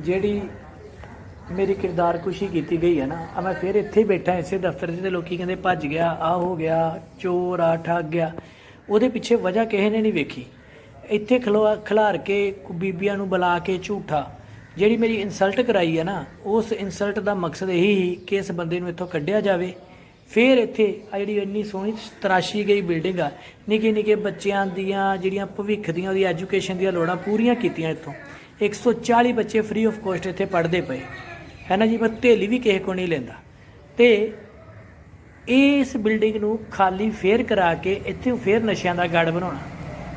ਜਿਹੜੀ ਮੇਰੀ ਕਿਰਦਾਰ ਕਿਰਦਾਰਕੁਸ਼ੀ ਕੀਤੀ ਗਈ ਹੈ ਨਾ ਆ ਮੈਂ ਫਿਰ ਇੱਥੇ ਹੀ ਬੈਠਾ ਇਸੇ ਦਫ਼ਤਰ 'ਚ ਤੇ ਲੋਕੀ ਕਹਿੰਦੇ ਭੱਜ ਗਿਆ ਆ ਹੋ ਗਿਆ, ਚੋਰ ਆ ਠੱਗ ਗਿਆ। ਉਹਦੇ ਪਿੱਛੇ ਵਜ੍ਹਾ ਕਿਸੇ ਨੇ ਨਹੀਂ ਵੇਖੀ। ਇੱਥੇ ਖਲਵਾ ਖਿਲਾਰ ਕੇ ਬੀਬੀਆਂ ਨੂੰ ਬੁਲਾ ਕੇ ਝੂਠਾ। ਜਿਹੜੀ ਮੇਰੀ ਇਨਸਲਟ ਕਰਾਈ ਹੈ ਨਾ, ਉਸ ਇਨਸਲਟ ਦਾ ਮਕਸਦ ਇਹੀ ਸੀ ਕਿ ਇਸ ਬੰਦੇ ਨੂੰ ਇੱਥੋਂ ਕੱਢਿਆ ਜਾਵੇ। ਫਿਰ ਇੱਥੇ ਆ ਜਿਹੜੀ ਇੰਨੀ ਸੋਹਣੀ ਤਰਾਸ਼ੀ ਗਈ ਬਿਲਡਿੰਗ ਆ ਨਿੱਕੇ ਨਿੱਕੇ ਬੱਚਿਆਂ ਦੀਆਂ, ਜਿਹੜੀਆਂ ਭਵਿੱਖ ਦੀਆਂ, ਉਹਦੀ ਐਜੂਕੇਸ਼ਨ ਦੀਆਂ ਲੋੜਾਂ ਪੂਰੀਆਂ ਕੀਤੀਆਂ ਇੱਥੋਂ। 140 ਬੱਚੇ ਫ੍ਰੀ ਆਫ ਕੋਸਟ ਇੱਥੇ ਪੜ੍ਹਦੇ ਪਏ। ਹੈ ਨਾ ਜੀ? ਮੈਂ ਢੇਲੀ ਵੀ ਕਿਸੇ ਕੋ ਨਹੀਂ ਲੈਂਦਾ। ਤੇ ਇਸ ਬਿਲਡਿੰਗ ਨੂੰ ਖਾਲੀ ਫੇਰ ਕਰਾ ਕੇ ਇੱਥੇ ਫੇਰ ਨਸ਼ਿਆਂ ਦਾ ਗੜ ਬਣਾਉਣਾ।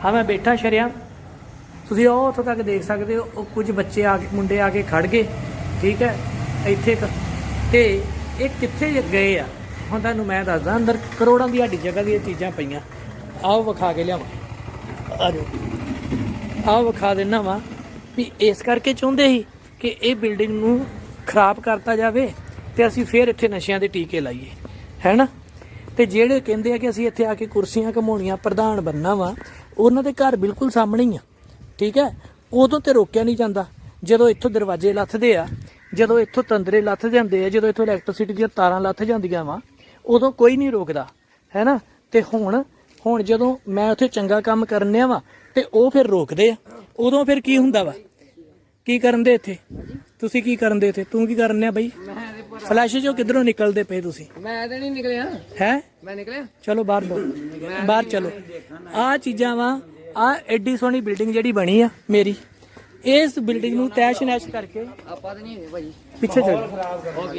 ਹਾਂ, ਮੈਂ ਬੈਠਾ ਸ਼ਰਿਆ ਤੁਸੀਂ ਉਹ ਉੱਥੋਂ ਤੱਕ ਦੇਖ ਸਕਦੇ ਹੋ, ਉਹ ਕੁਝ ਬੱਚੇ ਆ ਕੇ, ਮੁੰਡੇ ਆ ਕੇ ਖੜ ਗਏ। ਠੀਕ ਹੈ? ਇੱਥੇ ਤੇ ਇਹ ਕਿੱਥੇ ਗਏ ਆ? ਹੁਣ ਤੁਹਾਨੂੰ ਮੈਂ ਦੱਸਦਾ, ਅੰਦਰ ਕਰੋੜਾਂ ਦੀ ਸਾਡੀ ਜਗ੍ਹਾ ਦੀਆਂ ਚੀਜ਼ਾਂ ਪਈਆਂ। ਆਓ ਵਿਖਾ ਕੇ ਲਿਆਵਾਂ। ਆ ਆਓ ਵਿਖਾ ਦੇਣਾ ਵਾ। ਵੀ ਇਸ ਕਰਕੇ ਚਾਹੁੰਦੇ ਸੀ ਕਿ ਇਹ ਬਿਲਡਿੰਗ ਨੂੰ ਖਰਾਬ ਕਰਤਾ ਜਾਵੇ ਤੇ ਅਸੀਂ ਫੇਰ ਇੱਥੇ ਨਸ਼ਿਆਂ ਦੇ ਟੀਕੇ ਲਾਈਏ ਹੈਨਾ ਤੇ ਜਿਹੜੇ ਕਹਿੰਦੇ ਆ ਕਿ ਅਸੀਂ ਇੱਥੇ ਆ ਕੇ ਕੁਰਸੀਆਂ ਘਮਾਉਣੀਆਂ, ਪ੍ਰਧਾਨ ਬੰਨਾ ਵਾ, ਉਹਨਾਂ ਦੇ ਘਰ ਬਿਲਕੁਲ ਸਾਹਮਣੇ ਹੀ ਆ, ਠੀਕ ਹੈ? ਉਦੋਂ ਤੇ ਰੋਕਿਆ ਨਹੀਂ ਜਾਂਦਾ। ਜਦੋਂ ਇੱਥੋਂ ਦਰਵਾਜ਼ੇ ਲੱਥਦੇ ਆ, ਜਦੋਂ ਇੱਥੋਂ ਤੰਦਰੇ ਲੱਥ ਜਾਂਦੇ ਆ, ਜਦੋਂ ਇੱਥੋਂ ਇਲੈਕਟ੍ਰਿਸਿਟੀ ਦੀਆਂ ਤਾਰਾਂ ਲੱਥ ਜਾਂਦੀਆਂ ਵਾ, ਉਦੋਂ ਕੋਈ ਨਹੀਂ ਰੋਕਦਾ ਹੈਨਾ ਤੇ ਹੁਣ ਹੁਣ ਜਦੋਂ ਮੈਂ ਉੱਥੇ ਚੰਗਾ ਕੰਮ ਕਰਨਿਆ ਵਾ, ਤੇ ਉਹ ਫਿਰ ਰੋਕਦੇ ਆ। ਉਦੋਂ ਫਿਰ ਕੀ ਹੁੰਦਾ ਵਾ? ਕੀ ਕਰਨ ਦੇ ਇੱਥੇ? ਤੁਸੀਂ ਕੀ ਕਰਨ ਦੇ ਇੱਥੇ? ਤੂੰ ਕੀ ਕਰਨ ਆ ਬਈ? ਫਲੈਸ਼ ਚੋਂ ਕਿੱਧਰੋਂ ਨਿਕਲਦੇ ਪਏ ਤੁਸੀਂ? ਮੈਂ ਤੇ ਨਹੀਂ ਨਿਕਲਿਆ। ਹੈ? ਮੈਂ ਨਿਕਲਿਆ? ਚਲੋ ਬਾਹਰ ਬਾਹਰ ਚਲੋ। ਆ ਚੀਜ਼ਾਂ ਵਾ ਆ ਐਡੀ ਸੋਹਣੀ ਬਿਲਡਿੰਗ ਜਿਹੜੀ ਬਣੀ ਆ ਮੇਰੀ। ਇਸ ਬਿਲਡਿੰਗ ਨੂੰ ਤੈਸ਼ ਨੈਸ਼ ਕਰਕੇ ਆਪਾਂ ਤਾਂ ਨਹੀਂ ਹੈਗੇ ਭਾਜੀ। ਪਿੱਛੇ ਚੱਲ।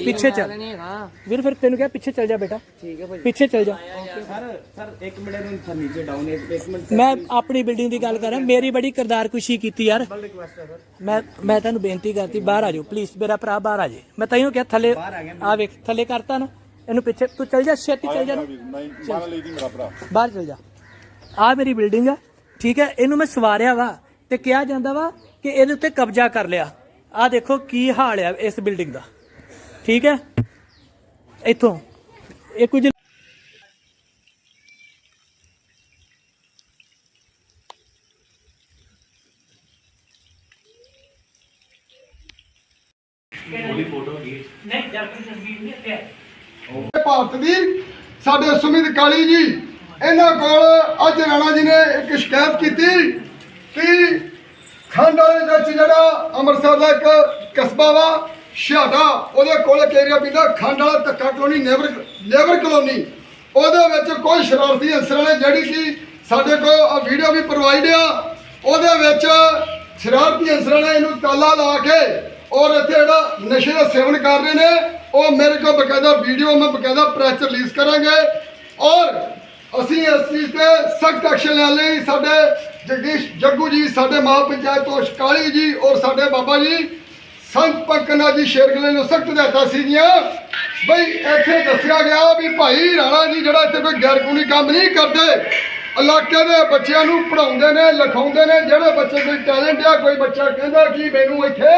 ਪਿੱਛੇ ਚੱਲ। ਨਹੀਂ ਹੈਗਾ। ਵੀਰ ਫਿਰ ਤੈਨੂੰ ਕਿਹਾ ਪਿੱਛੇ ਚੱਲ ਜਾ ਬੇਟਾ। ਠੀਕ ਹੈ ਭਾਜੀ। ਪਿੱਛੇ ਚੱਲ ਜਾ। ਸਰ ਸਰ ਇੱਕ ਮਿੰਟ ਨੂੰ ਫਰਨੀਚਰ ਡਾਊਨ ਇੱਕ ਇੱਕ ਮਿੰਟ ਮੈਂ ਆਪਣੀ ਬਿਲਡਿੰਗ ਦੀ ਗੱਲ ਕਰ ਰਿਹਾ। ਮੇਰੀ ਬੜੀ ਕਿਰਦਾਰ ਖੁਸ਼ੀ ਕੀਤੀ ਯਾਰ। ਮੈਂ ਮੈਂ ਤੁਹਾਨੂੰ ਬੇਨਤੀ ਕਰਤੀ ਬਾਹਰ ਆ ਜਾਓ ਪਲੀਜ਼ ਮੇਰਾ ਭਰਾ ਬਾਹਰ ਆ ਜੇ। ਮੈਂ ਤੈਨੂੰ ਕਿਹਾ ਥੱਲੇ ਆ ਵੇਖ ਥੱਲੇ ਕਰਤਾ ਨਾ। ਇਹਨੂੰ ਪਿੱਛੇ ਤੂੰ ਚੱਲ ਜਾ ਛੇਤੀ ਚੱਲ ਜਾ ਨਾ। ਬਾਹਰ ਚਲ ਜਾ। ਆ ਮੇਰੀ ਬਿਲਡਿੰਗ ਆ ਠੀਕ ਹੈ? ਇਹਨੂੰ ਮੈਂ ਸਵਾਰਿਆ ਵਾ ਤੇ ਕਿਹਾ ਜਾਂਦਾ ਵਾ ਕਿ ਇਹਦੇ ਉੱਤੇ ਕਬਜ਼ਾ ਕਰ ਲਿਆ। ਆ ਦੇਖੋ ਕੀ ਹਾਲ ਆ ਇਸ ਬਿਲਡਿੰਗ ਦਾ। ਠੀਕ ਹੈ? ਇੱਥੋਂ। ਇਹ ਕੁਝ ਭਾਰਤ ਦੀ ਸਾਡੇ ਸੁਮਿਤ ਕਾਲੀ ਜੀ, ਇਹਨਾਂ ਕੋਲ ਅੱਜ ਰਾਣਾ ਜੀ ਨੇ ਇੱਕ ਸ਼ਿਕਾਇਤ ਕੀਤੀ ਕਿ ਖੰਡ ਵਾਲੇ ਵਿੱਚ ਜਿਹੜਾ ਅੰਮ੍ਰਿਤਸਰ ਦਾ ਇੱਕ ਕਸਬਾ ਵਾ ਛਾਟਾ ਉਹਦੇ ਕੋਲ ਇੱਕ ਏਰੀਆ ਪੈਂਦਾ ਖੰਡ ਵਾਲਾ ਧੱਕਾ ਕਲੋਨੀ ਨੇਬਰ ਲੇਬਰ ਕਲੋਨੀ। ਉਹਦੇ ਵਿੱਚ ਕੋਈ ਸ਼ਰਾਰਤੀ ਅਨਸਰਾਂ ਨੇ ਜਿਹੜੀ ਕਿ ਸਾਡੇ ਕੋਲ ਆ ਵੀਡੀਓ ਵੀ ਪ੍ਰੋਵਾਈਡ ਆ, ਉਹਦੇ ਵਿੱਚ ਸ਼ਰਾਰਤੀ ਅਨਸਰਾਂ ਨੇ ਇਹਨੂੰ ਤਾਲਾ ਲਾ ਕੇ ਔਰ ਇੱਥੇ ਜਿਹੜਾ ਨਸ਼ੇ ਦਾ ਸੇਵਨ ਕਰ ਰਹੇ ਨੇ, ਉਹ ਮੇਰੇ ਕੋਲ ਬਕਾਇਦਾ ਵੀਡੀਓ ਮੈਂ ਬਕਾਇਦਾ ਪ੍ਰੈਸ ਰਿਲੀਜ਼ ਕਰਾਂਗੇ। ਔਰ ਅਸੀਂ ਇਸ ਚੀਜ਼ ਤੇ ਸਖਤ ਐਕਸ਼ਨ ਲੈਣ ਲਈ ਸਾਡੇ ਜਗਦੀਸ਼ ਜੱਗੂ ਜੀ, ਸਾਡੇ ਮਹਾ ਪੰਚਾਇਤ ਤੋਂ ਸ਼ਕਾਲੀ ਜੀ ਔਰ ਸਾਡੇ ਬਾਬਾ ਜੀ, ਸੰਤ ਪੰਕਨਾ ਜੀ ਸ਼ੇਰਗਲੇ ਨੂੰ ਸਖਤ ਹਦਾਇਤਾਂ ਸੀਗੀਆਂ ਬਈ, ਇੱਥੇ ਦੱਸਿਆ ਗਿਆ ਵੀ ਭਾਈ ਰਾਣਾ ਜੀ ਜਿਹੜਾ ਇੱਥੇ ਕੋਈ ਗੈਰ ਕਾਨੂੰਨੀ ਕੰਮ ਨਹੀਂ ਕਰਦੇ, ਇਲਾਕੇ ਦੇ ਬੱਚਿਆਂ ਨੂੰ ਪੜਾਉਂਦੇ ਨੇ, ਲਿਖਾਉਂਦੇ ਨੇ, ਜਿਹੜੇ ਬੱਚੇ ਕੋਈ ਟੈਲੈਂਟ ਆ, ਕੋਈ ਬੱਚਾ ਕਹਿੰਦਾ ਕਿ ਮੈਨੂੰ ਇੱਥੇ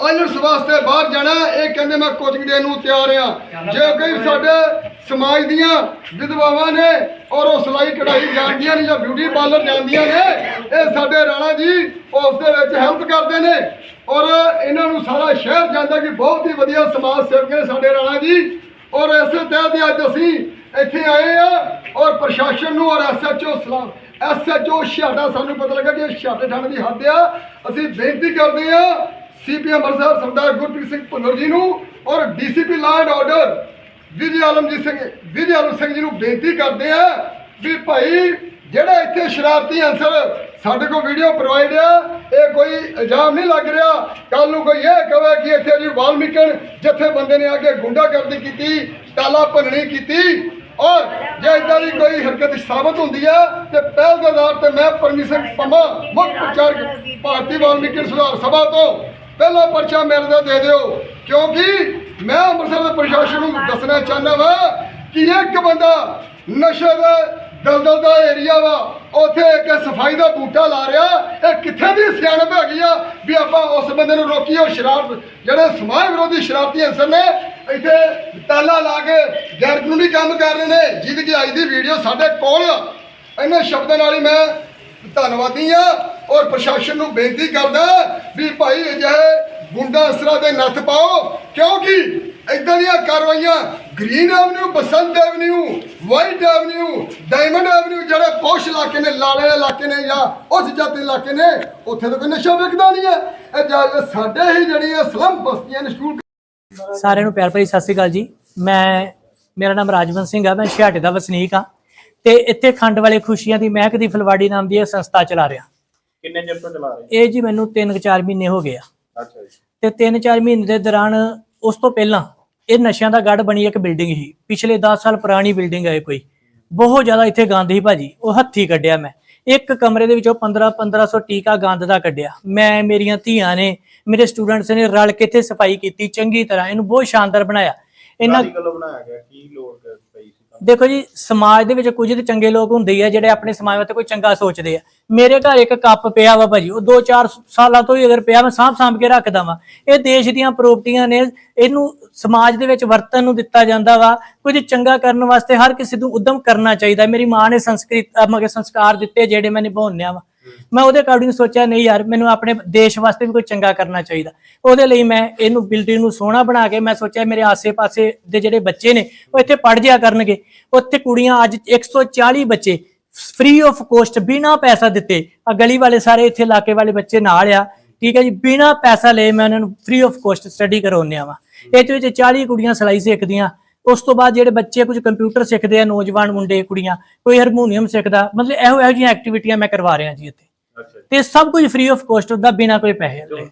ਆਇਲਟਸ ਵਾਸਤੇ ਬਾਹਰ ਜਾਣਾ, ਇਹ ਕਹਿੰਦੇ ਮੈਂ ਕੋਚਿੰਗ ਦੇਣ ਨੂੰ ਤਿਆਰ ਆ। ਜੇ ਕੋਈ ਸਾਡੇ ਸਮਾਜ ਦੀਆਂ ਵਿਧਵਾਵਾਂ ਨੇ ਔਰ ਉਹ ਸਿਲਾਈ ਕਢਾਈ ਜਾਣਦੀਆਂ ਨੇ ਜਾਂ ਬਿਊਟੀ ਪਾਰਲਰ ਜਾਂਦੀਆਂ ਨੇ, ਇਹ ਸਾਡੇ ਰਾਣਾ ਜੀ ਉਸ ਦੇ ਵਿੱਚ ਹੈਲਪ ਕਰਦੇ ਨੇ। ਔਰ ਇਹਨਾਂ ਨੂੰ ਸਾਰਾ ਸ਼ਹਿਰ ਜਾਂਦਾ ਕਿ ਬਹੁਤ ਹੀ ਵਧੀਆ ਸਮਾਜ ਸੇਵਕ ਨੇ ਸਾਡੇ ਰਾਣਾ ਜੀ। ਔਰ ਇਸੇ ਤਹਿਤ ਹੀ ਅੱਜ ਅਸੀਂ ਇੱਥੇ ਆਏ ਆ ਔਰ ਪ੍ਰਸ਼ਾਸਨ ਨੂੰ ਔਰ ਐਸਐਚਓ ਸਲਾਮ ਐਸਐਚਓ ਛਾਟਾ ਸਾਨੂੰ ਪਤਾ ਲੱਗਾ ਕਿ ਇਹ ਛਾਟੇ ਥਾਣੇ ਦੀ ਹੱਦ ਆ। ਅਸੀਂ ਬੇਨਤੀ ਕਰਦੇ ਆ ਸੀਪੀਐਮ ਅੰਮ੍ਰਿਤਸਰ ਸਰਦਾਰ ਗੁਰਪ੍ਰੀਤ ਸਿੰਘ ਭੁੱਲਰ ਜੀ ਨੂੰ ਔਰ DCP law and order Vijay Alamjit Singh Vijay Alam Singh ji ਨੂੰ ਬੇਨਤੀ ਕਰਦੇ ਆ ਵੀ ਭਾਈ ਜਿਹੜਾ ਇੱਥੇ ਸ਼ਰਾਰਤੀ ਅਨਸਰ ਸਾਡੇ ਕੋਲ ਵੀਡੀਓ ਪ੍ਰੋਵਾਈਡ ਆ, ਇਹ ਕੋਈ ਇਲਜ਼ਾਮ ਨਹੀਂ ਲੱਗ ਰਿਹਾ। ਕੱਲ ਨੂੰ ਕੋਈ ਇਹ ਕਹੇ ਕਿ ਇੱਥੇ ਜੀ ਵਾਲਮੀਕਨ ਜਿੱਥੇ ਬੰਦੇ ਨੇ ਆ ਕੇ ਗੁੰਡਾਗਰਦੀ ਕੀਤੀ, ਤਾਲਾ ਭੰਨਣੀ ਕੀਤੀ ਔਰ ਜੇ ਇਦਾਂ ਦੀ ਕੋਈ ਹਰਕਤ ਸਾਬਤ ਹੁੰਦੀ ਆ, ਤੇ ਪਹਿਲ ਦੇ ਆਧਾਰ ਤੇ ਮੈਂ ਪਰਮਿਸ਼ਨ ਪੰਮਾ, ਮੁੱਖ ਪ੍ਰਚਾਰਕ ਭਾਰਤੀ ਵਾਲਮੀਕੀ ਸੁਧਾਰ ਸਭਾ ਤੋਂ ਪਹਿਲਾ ਪਰਚਾ ਮੇਰੇ ਦਾ ਦੇ ਦਿਓ। ਕਿਉਂਕਿ ਮੈਂ ਅੰਮ੍ਰਿਤਸਰ ਦੇ ਪ੍ਰਸ਼ਾਸਨ ਨੂੰ ਦੱਸਣਾ ਚਾਹੁੰਦਾ ਵਾ ਕਿ ਇੱਕ ਬੰਦਾ ਨਸ਼ੇ ਦਾ ਦਲਦਲ ਦਾ ਏਰੀਆ ਵਾ, ਉੱਥੇ ਇੱਕ ਸਫ਼ਾਈ ਦਾ ਬੂਟਾ ਲਾ ਰਿਹਾ, ਇਹ ਕਿੱਥੇ ਦੀ ਸਿਆਣਪ ਹੈਗੀ ਆ ਵੀ ਆਪਾਂ ਉਸ ਬੰਦੇ ਨੂੰ ਰੋਕੀਏ, ਉਹ ਸ਼ਰਾਰਤ ਜਿਹੜੇ ਸਮਾਜ ਵਿਰੋਧੀ ਸ਼ਰਾਰਤੀ ਅਨਸਰ ਨੇ, ਇੱਥੇ ਤਾਲਾ ਲਾ ਕੇ ਗੈਰ ਕਾਨੂੰਨੀ ਕੰਮ ਕਰ ਰਹੇ ਨੇ। ਜਿਹਦੀ ਕਿ ਅੱਜ ਦੀ ਵੀਡੀਓ ਸਾਡੇ ਕੋਲ ਇਹਨਾਂ ਸ਼ਬਦਾਂ ਨਾਲ ਹੀ ਮੈਂ ਧੰਨਵਾਦੀ ਆ। ਔਰ ਪ੍ਰਸ਼ਾਸਨ ਨੂੰ ਬੇਨਤੀ ਕਰਦਾ ਵੀ ਭਾਈ ਅਜਿਹੇ ਗੁੰਡਾ ਅਸਰਾ ਦੇ ਨੱਥ ਪਾਓ, ਕਿਉਂਕਿ ਇਦਾਂ ਦੀਆਂ ਕਾਰਵਾਈਆਂ green avenue, Basant avenue, white avenue, diamond avenue, ਜਿਹੜੇ ਪੌਸ਼ ਇਲਾਕੇ ਨੇ ਲਾਲੇ ਇਲਾਕੇ ਨੇ ਜਾਂ ਉਸ ਜਾਤੀ ਇਲਾਕੇ ਨੇ, ਉੱਥੇ ਤਾਂ ਕੋਈ ਨਸ਼ਾ ਵਿਕਦਾ ਨਹੀਂ ਹੈ। ਇਹ ਜਾ- ਸਾਡੇ ਹੀ ਜਿਹੜੀਆਂ ਸਲਮ ਬਸਤੀਆਂ ਨੇ ਸਕੂਲ ਸਾਰਿਆਂ ਨੂੰ ਪਿਆਰ ਭਰੀ ਸਤਿ ਸ੍ਰੀ ਅਕਾਲ ਜੀ। ਮੈਂ, ਮੇਰਾ ਨਾਮ ਰਾਜਵੰਤ ਸਿੰਘ ਆ, ਮੈਂ ਛਿਆਟੇ ਦਾ ਵਸਨੀਕ ਆ। ਤੇ ਇੱਥੇ ਖੰਡ ਵਾਲੇ ਖੁਸ਼ੀਆਂ ਦੀ ਮਹਿਕ ਦੀ ਫਲਵਾੜੀ ਨਾਮ ਦੀ ਇਹ ਸੰਸਥਾ ਚਲਾ ਰਿਹਾ। ਕਿੰਨੇ ਚਿਰ ਤੋਂ ਚਲਾ ਰਹੇ? ਇਹ ਜੀ ਮੈਨੂੰ 3-4 ਮਹੀਨੇ ਹੋ ਗਏ ਆ। ਅੱਛਾ ਜੀ। ਤੇ 3-4 ਮਹੀਨੇ ਦੇ ਦੌਰਾਨ ਉਸ ਤੋਂ ਪਹਿਲਾਂ ਇਹ ਨਸ਼ਿਆਂ ਦਾ ਗੜ ਬਣੀ ਇੱਕ ਬਿਲਡਿੰਗ ਸੀ। ਪਿਛਲੇ 10 ਸਾਲ ਪੁਰਾਣੀ ਬਿਲਡਿੰਗ ਹੈ ਕੋਈ। ਬਹੁਤ ਜ਼ਿਆਦਾ ਇੱਥੇ ਗੰਦ ਸੀ ਭਾਜੀ। ਉਹ ਹੱਥੀ ਕੱਢਿਆ ਮੈਂ। ਇੱਕ ਕਮਰੇ ਦੇ ਵਿੱਚੋਂ 15 1500 ਟੀਕਾ ਗੰਦ ਦਾ ਕੱਢਿਆ। ਮੈਂ ਮੇਰੀਆਂ ਧੀਆਂ ਨੇ ਮੇਰੇ ਸਟੂਡੈਂਟਸ ਨੇ ਰਲ ਕੇ ਇੱਥੇ ਸਫ਼ਾਈ ਕੀਤੀ ਚੰਗੀ ਤਰ੍ਹਾਂ। ਇਹਨੂੰ ਬਹੁਤ ਸ਼ਾਨਦਾਰ ਬਣਾਇਆ। ਇਹਨਾਂ ਕਾਦੀ ਗੱਲੋਂ ਬਣਾਇਆ ਗਿਆ? ਕੀ ਲੋੜ? ਦੇਖੋ ਜੀ, ਸਮਾਜ ਦੇ ਵਿੱਚ ਕੁਝ ਤੇ ਚੰਗੇ ਲੋਕ ਹੁੰਦੇ ਆ ਜਿਹੜੇ ਆਪਣੇ ਸਮਾਜ ਵਾਸਤੇ ਕੋਈ ਚੰਗਾ ਸੋਚਦੇ ਆ। ਮੇਰੇ ਘਰ ਇੱਕ ਕੱਪ ਪਿਆ ਵਾ ਭਾਜੀ, ਉਹ 2-4 ਸਾਲਾਂ ਤੋਂ ਹੀ ਅਗਰ ਪਿਆ ਮੈਂ ਸਾਂਭ ਸਾਂਭ ਕੇ ਰੱਖਦਾ ਵਾਂ। ਇਹ ਦੇਸ਼ ਦੀਆਂ ਪ੍ਰਾਪਰਟੀਆਂ ਨੇ, ਇਹਨੂੰ ਸਮਾਜ ਦੇ ਵਿੱਚ ਵਰਤਨ ਨੂੰ ਦਿੱਤਾ ਜਾਂਦਾ ਵਾ। ਕੁਝ ਚੰਗਾ ਕਰਨ ਵਾਸਤੇ ਹਰ ਕਿਸੇ ਨੂੰ ਉਦਮ ਕਰਨਾ ਚਾਹੀਦਾ। ਮੇਰੀ ਮਾਂ ਨੇ ਸੰਸਕ੍ਰਿਤ ਮਗੇ ਸੰਸਕਾਰ ਦਿੱਤੇ ਜਿਹੜੇ ਮੈਂ ਨਿਭਾਉਣਿਆ ਵਾ। ਮੈਂ ਉਹਦੇ ਅਕੋਰਡਿੰਗ ਸੋਚਿਆ, ਨਹੀਂ ਯਾਰ, ਮੈਨੂੰ ਆਪਣੇ ਦੇਸ਼ ਵਾਸਤੇ ਵੀ ਕੋਈ ਚੰਗਾ ਕਰਨਾ ਚਾਹੀਦਾ। ਉਹਦੇ ਲਈ ਮੈਂ ਇਹਨੂੰ ਬਿਲਡਿੰਗ ਨੂੰ ਸੋਹਣਾ ਬਣਾ ਕੇ ਮੈਂ ਸੋਚਿਆ, ਮੇਰੇ ਆਸੇ-ਪਾਸੇ ਦੇ ਜਿਹੜੇ ਬੱਚੇ ਨੇ, ਉਹ ਇੱਥੇ ਪੜ ਜਿਆ ਕਰਨਗੇ। ਉੱਥੇ ਕੁੜੀਆਂ ਅੱਜ 140 ਬੱਚੇ ਫ੍ਰੀ ਆਫ ਕੋਸਟ ਬਿਨਾ ਪੈਸਾ ਦਿੱਤੇ ਆ ਗਲੀ ਵਾਲੇ ਸਾਰੇ ਇੱਥੇ ਇਲਾਕੇ ਵਾਲੇ ਬੱਚੇ ਨਾਲ ਆ, ਠੀਕ ਹੈ ਜੀ, ਬਿਨਾ ਪੈਸਾ ਲਏ ਮੈਂ ਉਹਨਾਂ ਨੂੰ ਫ੍ਰੀ ਆਫ ਕੋਸਟ ਸਟੱਡੀ ਕਰਾਉਂਦਿਆ ਵਾ ਇਹਦੇ ਵਿੱਚ 40 ਕੁੜੀਆਂ ਸਿਲਾਈ ਸਿੱਖਦੀਆਂ ਉਸ ਤੋਂ ਬਾਅਦ ਜਿਹੜੇ ਬੱਚੇ ਕੁਝ ਕੰਪਿਊਟਰ ਸਿੱਖਦੇ ਆ ਨੌਜਵਾਨ ਮੁੰਡੇ ਕੁੜੀਆਂ ਕੋਈ ਹਾਰਮੋਨੀਅਮ ਸਿੱਖਦਾ ਮਤਲਬ ਇਹੋ ਇਹੋ ਜਿਹੀਆਂ ਐਕਟੀਵਿਟੀਆਂ ਮੈਂ ਕਰਵਾ ਰਿਹਾ ਜੀ ਇੱਥੇ। ਤੇ ਸਭ ਕੁਝ ਫ੍ਰੀ ਆਫ ਕੋਸਟ ਹੁੰਦਾ ਬਿਨਾ ਕੋਈ ਪੈਸੇ ਲਏ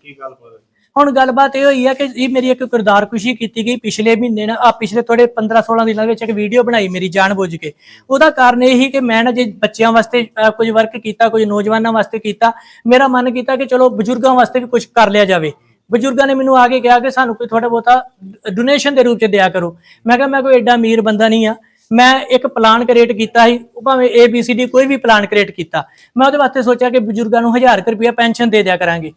ਹੁਣ ਗੱਲਬਾਤ ਇਹ ਹੋਈ ਹੈ ਕਿ ਇਹ ਮੇਰੀ ਇੱਕ ਕਿਰਦਾਰ ਖੁਸ਼ੀ ਕੀਤੀ ਗਈ ਪਿਛਲੇ ਮਹੀਨੇ ਨਾ ਆ ਪਿਛਲੇ ਥੋੜੇ 15 16 ਦਿਨਾਂ ਵਿੱਚ ਇੱਕ ਵੀਡੀਓ ਬਣਾਈ ਮੇਰੀ ਜਾਣਬੁੱਝ ਕੇ। ਉਹਦਾ ਕਾਰਨ ਇਹ ਸੀ ਕਿ ਮੈਂ ਨਾ ਜੇ ਬੱਚਿਆਂ ਵਾਸਤੇ ਕੁਝ ਵਰਕ ਕੀਤਾ ਕੁਝ ਨੌਜਵਾਨਾਂ ਵਾਸਤੇ ਕੀਤਾ ਮੇਰਾ ਮਨ ਕੀਤਾ ਕਿ ਚਲੋ ਬਜ਼ੁਰਗਾਂ ਵਾਸਤੇ ਵੀ ਕੁਝ ਕਰ ਲਿਆ ਜਾਵੇ। ਬਜ਼ੁਰਗਾਂ ਨੇ ਮੈਨੂੰ ਆ ਕੇ ਕਿਹਾ ਕਿ ਸਾਨੂੰ ਕੋਈ ਥੋੜਾ ਬਹੁਤਾ ਡੋਨੇਸ਼ਨ ਦੇ ਰੂਪ ਚ ਦਿਆ ਕਰੋ। ਮੈਂ ਕਿਹਾ, ਮੈਂ ਕੋਈ ਐਡਾ ਅਮੀਰ ਬੰਦਾ ਨਹੀਂ ਆ। ਮੈਂ ਇੱਕ ਪਲਾਨ ਕ੍ਰੀਏਟ ਕੀਤਾ ਸੀ, ਉਹ ਭਾਵੇਂ ABCD ਕੋਈ ਵੀ ਪਲਾਨ ਕ੍ਰੀਏਟ ਕੀਤਾ। ਮੈਂ ਉਹਦੇ ਵਾਸਤੇ ਸੋਚਿਆ ਕਿ ਬਜ਼ੁਰਗਾਂ ਨੂੰ 1000 ਰੁਪਏ ਪੈਨਸ਼ਨ ਦੇ ਦਿਆ ਕਰਾਂਗੇ।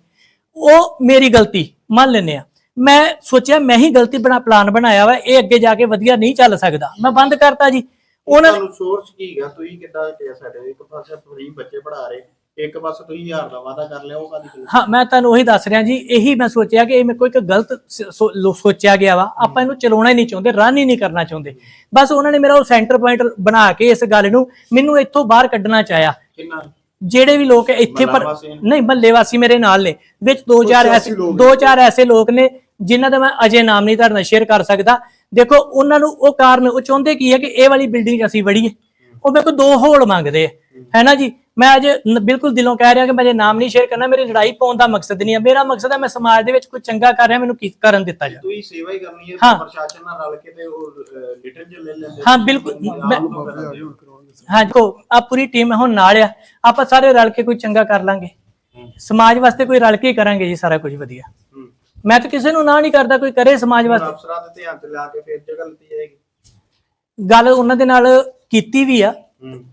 ਉਹ ਮੇਰੀ ਗਲਤੀ, ਮੰਨ ਲੈਨੇ ਆ। ਮੈਂ ਸੋਚਿਆ, ਮੈਂ ਹੀ ਗਲਤੀ ਬਣਾ ਪਲਾਨ ਬਣਾਇਆ ਵਾ, ਇਹ ਅੱਗੇ ਜਾ ਕੇ ਵਧੀਆ ਨਹੀਂ ਚੱਲ ਸਕਦਾ। ਮੈਂ ਬੰਦ ਕਰਤਾ ਜੀ। ਉਹਨਾਂ ਨੇ ਸੋਰਸ ਕੀ ਹੈਗਾ? ਤੁਸੀਂ ਕਿੱਦਾਂ ਕਿਹਾ ਸਾਡੇ ਇੱਕ ਪਾਸੇ ਫਰੀ ਬੱਚੇ ਪੜਾ ਰਹੇ। ਇੱਕ ਪਾਸੇ ਤੁਸੀਂ ਦਾ ਵਾਅਦਾ ਕਰ ਲਿਆ ਉਹ ਕਾਦੀ ਹਾਂ ਮੈਂ ਤੁਹਾਨੂੰ ਉਹੀ ਦੱਸ ਰਿਹਾ ਜੀ ਇਹੀ ਮੈਂ ਸੋਚਿਆ ਕਿ ਇਹ ਮੇਰੇ ਕੋਲ ਇੱਕ ਗਲਤ ਸ- ਸੋ- ਲੋ- ਸੋਚਿਆ ਗਿਆ ਵਾ। ਆਪਾਂ ਇਹਨੂੰ ਚਲਾਉਣਾ ਹੀ ਨਹੀਂ ਚਾਹੁੰਦੇ ਰਨ ਹੀ ਨਹੀਂ ਕਰਨਾ ਚਾਹੁੰਦੇ। ਬਸ ਉਹਨਾਂ ਨੇ ਮੇਰਾ ਉਹ ਸੈਂਟਰ ਪੁਆਇੰਟ ਬਣਾ ਕੇ ਇਸ ਗੱਲ ਨੂੰ ਮੈਨੂੰ ਇੱਥੋਂ ਬਾਹਰ ਕੱਢਣਾ ਚਾਹਿਆ। ਕਿੰਨਾ? ਜਿਹੜੇ ਵੀ ਲੋਕ ਇੱਥੇ ਪਰ ਮਹੱਲਾ ਵਾਸੀ ਨੇ? ਨਹੀਂ ਮਹੱਲੇ ਵਾਸੀ ਮੇਰੇ ਨਾਲ ਨੇ। ਵਿੱਚ ਦੋ ਚਾਰ ਐਸੇ ਦੋ ਚਾਰ ਐਸੇ ਲੋਕ ਨੇ ਜਿਨ੍ਹਾਂ ਦਾ ਮੈਂ ਅਜੇ ਨਾਮ ਨਹੀਂ ਤੁਹਾਡੇ ਨਾਲ ਸ਼ੇਅਰ ਕਰ ਸਕਦਾ। ਦੇਖੋ ਉਹਨਾਂ ਨੂੰ ਉਹ ਕਾਰਨ ਉਹ ਚਾਹੁੰਦੇ ਕੀ ਹੈ ਕਿ ਇਹ ਵਾਲੀ ਬਿਲਡਿੰਗ 'ਚ ਅਸੀਂ ਵੜੀਏ। ਉਹ ਮੇਰੇ ਕੋਲ ਦੋ ਹੋਲ ਮੰਗਦੇ ਆ। ਹੈ ਨਾ ਜੀ? ਮੈਂ ਅਜੇ ਬਿਲਕੁਲ ਦਿਲੋਂ ਕਹਿ ਰਿਹਾ ਕਿ ਮੈਂ ਨਾਮ ਨਹੀਂ ਸ਼ੇਅਰ ਕਰਨਾ ਮੇਰੀ ਲੜਾਈ ਪਾਉਣ ਦਾ ਮਕਸਦ ਨਹੀਂ ਹੈ ਮੇਰਾ ਮਕਸਦ ਹੈ ਮੈਂ ਸਮਾਜ ਦੇ ਵਿੱਚ ਕੋਈ ਚੰਗਾ ਕਰ ਰਿਹਾ ਮੈਨੂੰ ਕੀ ਕਰਨ ਦਿੱਤਾ ਜਾਵੇ। ਤੁਸੀਂ ਸੇਵਾ ਹੀ ਕਰਨੀ ਹੈ। ਪ੍ਰਸ਼ਾਸਨ ਨਾਲ ਰਲ ਕੇ ਤੇ ਉਹ ਲਿਟਰ ਜੇ ਲੈ ਲੈਂਦੇ। ਹਾਂ ਬਿਲਕੁਲ। ਹਾਂ ਦੇਖੋ ਆ ਪੂਰੀ ਟੀਮ ਹੁਣ ਨਾਲ ਆ। ਆਪਾਂ ਸਾਰੇ ਰਲ ਕੇ ਕੋਈ ਚੰਗਾ ਕਰ ਲਾਂਗੇ। ਸਮਾਜ ਵਾਸਤੇ ਕੋਈ ਰਲ ਕੇ ਹੀ ਕਰਾਂਗੇ ਜੀ ਸਾਰਾ ਕੁਝ ਵਧੀਆ। ਮੈਂ ਤਾਂ ਕਿਸੇ ਨੂੰ ਨਾ ਨਹੀਂ ਕਰਦਾ ਕੋਈ ਕਰੇ ਸਮਾਜ ਵਾਸਤੇ। ਅਫਸਰਾਂ ਦੇ ਧਿਆਨ ਤੇ ਲਾ ਕੇ ਫਿਰ ਜਗ੍ਹਾ ਲੱਤੀ ਜਾਏਗੀ। ਗੱਲ ਉਹਨਾਂ ਦੇ ਨਾਲ ਕੀਤੀ ਵੀ ਆ।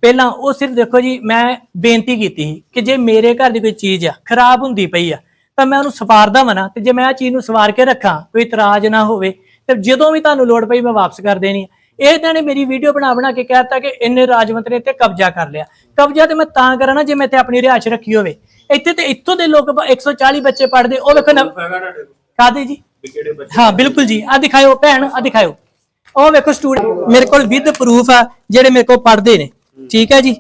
ਪਹਿਲਾਂ ਉਹ ਸਿਰਫ ਦੇਖੋ ਜੀ ਮੈਂ ਬੇਨਤੀ ਕੀਤੀ ਸੀ ਕਿ ਜੇ ਮੇਰੇ ਘਰ ਦੀ ਕੋਈ ਚੀਜ਼ ਆ ਖਰਾਬ ਹੁੰਦੀ ਪਈ ਆ ਤਾਂ ਮੈਂ ਉਹਨੂੰ ਸਵਾਰਦਾ ਮਨਾ ਤੇ ਜੇ ਮੈਂ ਆ ਚੀਜ਼ ਨੂੰ ਸਵਾਰ ਕੇ ਰੱਖਾਂ ਕੋਈ ਇਤਰਾਜ਼ ਨਾ ਹੋਵੇ ਤੇ ਜਦੋਂ ਵੀ ਤੁਹਾਨੂੰ ਲੋੜ ਪਈ ਮੈਂ ਵਾਪਸ ਕਰ ਦੇਣੀ ਆ। ਇਹ ਇਹਨਾਂ ਨੇ ਮੇਰੀ ਵੀਡੀਓ ਬਣਾ ਬਣਾ ਕੇ ਕਹਿਤਾ ਕਿ ਇਹਨੇ ਰਾਜਵੰਤ ਨੇ ਇੱਥੇ ਕਬਜ਼ਾ ਕਰ ਲਿਆ। ਕਬਜ਼ਾ ਤੇ ਮੈਂ ਤਾਂ ਕਰਾਂ ਨਾ ਜੇ ਮੈਂ ਇੱਥੇ ਆਪਣੀ ਰਿਹਾਇਸ਼ ਰੱਖੀ ਹੋਵੇ। ਇੱਥੇ ਤੇ ਇੱਥੋਂ ਦੇ ਲੋਕ ਬ- 140 ਬੱਚੇ ਪੜ੍ਹਦੇ ਉਹ ਵੇਖੋ ਨਾ। ਕਾਦੇ ਜੀ? ਹਾਂ ਬਿਲਕੁਲ ਜੀ। ਆ ਦਿਖਾਇਓ ਭੈਣ ਆ ਦਿਖਾਇਓ। ਉਹ ਵੇਖੋ ਸਟੂਡੈਂਟ ਮੇਰੇ ਕੋਲ ਵਿਦ ਪ੍ਰੂਫ ਆ ਜਿਹੜੇ ਮੇਰੇ ਕੋਲ ਪੜ੍ਹਦੇ ਨੇ। ਠੀਕ ਹੈ ਜੀ।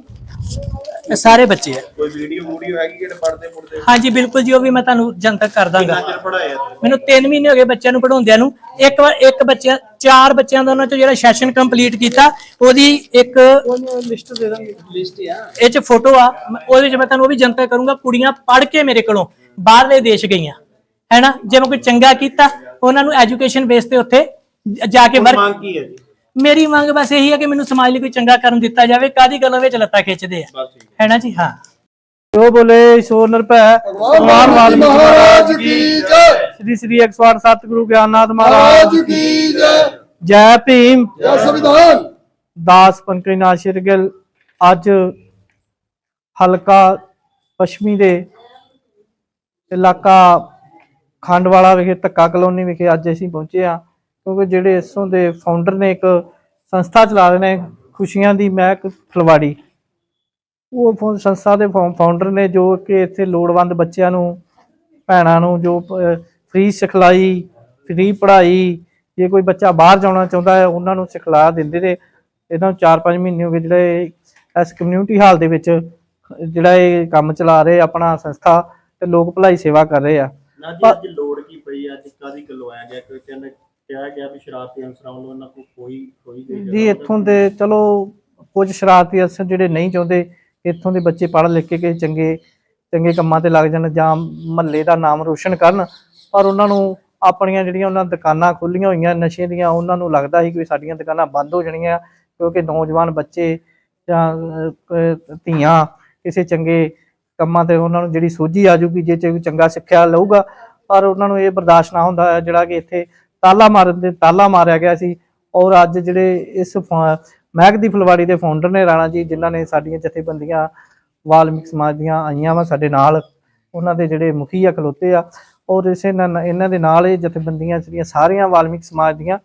ਇਹ ਸਾਰੇ ਬੱਚੇ ਆ। ਕੋਈ ਵੀਡੀਓ ਵੀਡੀਓ ਹੈਗੀ ਕਿਹੜੇ ਪੜਦੇ ਪੁੜਦੇ ਹਾਂਜੀ ਬਿਲਕੁਲ ਜੀ ਉਹ ਵੀ ਮੈਂ ਤੁਹਾਨੂੰ ਜਨਤਕ ਕਰ ਦਾਂਗਾ ਕਿੰਨਾ ਚਿਰ ਪੜਾਇਆ ਮੈਨੂੰ 3 ਮਹੀਨੇ ਹੋ ਗਏ ਬੱਚਿਆਂ ਨੂੰ ਪੜਾਉਂਦਿਆਂ ਨੂੰ। ਇੱਕ ਵਾਰ ਇੱਕ ਬੱਚਾ ਚਾਰ ਬੱਚਿਆਂ ਦਾ ਉਹਨਾਂ ਚੋਂ ਜਿਹੜਾ ਸੈਸ਼ਨ ਕੰਪਲੀਟ ਕੀਤਾ ਉਹਦੀ ਇੱਕ ਲਿਸਟ ਦੇ ਦਾਂਗੇ। ਲਿਸਟ ਆ। ਇਹ ਚ ਫੋਟੋ ਆ। ਮੈਂ- ਉਹਦੇ ਵਿੱਚ ਮੈਂ ਤੁਹਾਨੂੰ ਉਹ ਵੀ ਜਨਤਕ ਕਰੂੰਗਾ। ਕੁੜੀਆਂ ਪੜ੍ਹ ਕੇ ਮੇਰੇ ਕੋਲੋਂ ਬਾਹਰਲੇ ਦੇਸ਼ ਗਈਆਂ। ਹੈਨਾ ਜੇ ਮੈਂ ਕੋਈ ਚੰਗਾ ਕੀਤਾ ਉਹਨਾਂ ਨੂੰ ਐਜੂਕੇਸ਼ਨ ਬੇਸ ਤੇ ਉੱਥੇ ਜ- ਜਾ ਕੇ ਵਰਕ ਮੰਗ ਕੀ ਹੈ ਜੀ? ਮੇਰੀ ਮੰਗ ਬਸ ਇਹੀ ਹੈ ਕਿ ਮੈਨੂੰ ਸਮਾਜ ਲਈ ਕੋਈ ਚੰਗਾ ਕਰਨ ਦਿੱਤਾ ਜਾਵੇ ਕਾਦੀ ਗੱਲਾਂ ਵਿੱਚ ਲੱਤਾਂ ਖਿੱਚਦੇ ਆ? ਹੈ। ਨਾ ਜੀ? ਹਾਂ। ਜੋ ਬੋਲੇ ਸੋ ਨਿਰਭੈ ਸਵਾਰ ਵਾਲਮੀਕ ਮਹਾਰਾਜ ਕੀ ਜੈ। ਸ੍ਰੀ ਸ੍ਰੀ 108 ਸਤਿਗੁਰੂ ਗਿਆਨਨਾਥ ਮਹਾਰਾਜ ਕੀ ਜੈ। ਜੈ। ਭੀਮ। ਜੈ ਸੰਵਿਧਾਨ। ਦਾਸ ਪੰਕਜ ਨਾਸ਼ਰ ਗਿੱਲ ਅੱਜ ਹਲਕਾ ਪਸ਼ਮੀ ਦੇ ਇਲਾਕਾ ਖੰਡਵਾਲਾ ਵਿਖੇ ਤੱਕਾ ਕਲੋਨੀ ਵਿਖੇ ਅੱਜ ਅਸੀਂ ਪਹੁੰਚੇ ਆ ਕਿਉਂਕਿ ਜਿਹੜੇ ਇਸੋਂ ਦੇ ਫਾਊਂਡਰ ਨੇ ਇੱਕ ਸੰਸਥਾ ਚਲਾ ਰਹੇ ਨੇ ਖੁਸ਼ੀਆਂ ਦੀ ਮਹਿਕ ਫਲਵਾੜੀ। ਉਹ ਸੰਸਥਾ ਦੇ ਫਾਊ- ਫਾਊਂਡਰ ਨੇ ਜੋ ਕਿ ਇੱਥੇ ਲੋੜਵੰਦ ਬੱਚਿਆਂ ਨੂੰ ਭੈਣਾਂ ਨੂੰ ਜੋ ਫ੍ਰੀ ਸਿਖਲਾਈ ਫ੍ਰੀ ਪੜ੍ਹਾਈ ਜੇ ਕੋਈ ਬੱਚਾ ਬਾਹਰ ਜਾਣਾ ਚਾਹੁੰਦਾ ਹੈ ਉਹਨਾਂ ਨੂੰ ਸਿਖਲਾ ਦਿੰਦੇ ਨੇ। ਇਹਨਾਂ ਨੂੰ 4-5 ਮਹੀਨੇ ਹੋ ਗਏ ਜਿਹੜੇ ਇਸ ਕਮਿਊਨਿਟੀ ਹਾਲ ਦੇ ਵਿੱਚ ਜਿਹੜਾ ਇਹ ਕੰਮ ਚਲਾ ਰਹੇ ਆਪਣਾ ਸੰਸਥਾ ਤੇ ਲੋਕ ਭਲਾਈ ਸੇਵਾ ਕਰ ਰਹੇ ਆ। ਨਾ ਜੀ ਅੱਜ ਲੋੜ ਕੀ ਪਈ ਅੱਜ ਕਾਦੀ ਗੱਲੋਂ ਆਇਆ ਗਿਆ? ਕਹਿੰਦੇ ਕਿਹਾ ਗਿਆ ਵੀ ਸ਼ਰਾਰਤੀ ਅਨਸਰਾਂ ਵੱਲੋਂ ਇਹਨਾਂ ਕੋਲ ਕੋਈ ਕੋਈ ਗਈ ਜੀ ਇੱਥੋਂ ਦੇ ਚਲੋ ਕੁਝ ਸ਼ਰਾਰਤੀ ਅਸਰ ਜਿਹੜੇ ਨਹੀਂ ਚਾਹੁੰਦੇ ਇੱਥੋਂ ਦੇ ਬੱਚੇ ਪੜ੍ਹ ਲਿਖ ਕੇ ਕਿਸੇ ਚੰਗੇ ਚੰਗੇ ਕੰਮਾਂ ਤੇ ਲੱਗ ਜਾਣ ਜਾਂ ਮਹੱਲੇ ਦਾ ਨਾਮ ਰੋਸ਼ਨ ਕਰਨ ਪਰ ਉਹਨਾਂ ਨੂੰ ਆਪਣੀਆਂ ਜਿਹੜੀਆਂ ਉਹਨਾਂ ਦੁਕਾਨਾਂ ਖੁੱਲੀਆਂ ਹੋਈਆਂ ਨਸ਼ੇ ਦੀਆਂ ਉਹਨਾਂ ਨੂੰ ਲੱਗਦਾ ਸੀ ਕਿ ਸਾਡੀਆਂ ਦੁਕਾਨਾਂ ਬੰਦ ਹੋ ਜਾਣੀਆਂ ਕਿਉਂਕਿ ਨੌਜਵਾਨ ਬੱਚੇ ਜਾਂ ਅਹ, ਧੀਆਂ ਕਿਸੇ ਚੰਗੇ ਕੰਮਾਂ ਤੇ ਉਹਨਾਂ ਨੂੰ ਜਿਹੜੀ ਸੋਝੀ ਆ ਜਾਊਗੀ ਜੇ ਚ ਚੰਗਾ ਸਿੱਖਿਆ ਲਊਗਾ ਪਰ ਉਹਨਾਂ ਨੂੰ ਇਹ ਬਰਦਾਸ਼ਤ ਨਾ ਹੁੰਦਾ ਹੈ ਜਿਹੜਾ ਕਿ ਇੱਥੇ ਤਾਲਾ ਮਾਰਨ ਦੇ ਤਾਲਾ ਮਾਰਿਆ ਗਿਆ ਸੀ। ਔਰ ਅੱਜ ਜਿਹੜੇ ਇਸ ਫਾ- ਮਹਿਕ ਦੀ ਫੁਲਵਾੜੀ ਦੇ ਫਾਊਂਡਰ ਨੇ ਰਾਣਾ ਜੀ, ਜਿਨ੍ਹਾਂ ਨੇ ਸਾਡੀਆਂ ਜਥੇਬੰਦੀਆਂ, ਵਾਲਮੀਕ ਸਮਾਜ ਦੀਆਂ ਆਈਆਂ ਵਾ ਸਾਡੇ ਨਾਲ, ਉਹਨਾਂ ਦੇ ਜਿਹੜੇ ਮੁਖੀ ਆ, ਖਲੋਤੇ ਆ। ਔਰ ਇਸੇ ਨਾਲ, ਇਹਨਾਂ ਦੇ ਨਾਲ ਇਹ ਜਥੇਬੰਦੀਆਂ ਜਿਹੜੀਆਂ ਸਾਰੀਆਂ ਵਾਲਮੀਕ ਸਮਾਜ ਦੀਆਂ,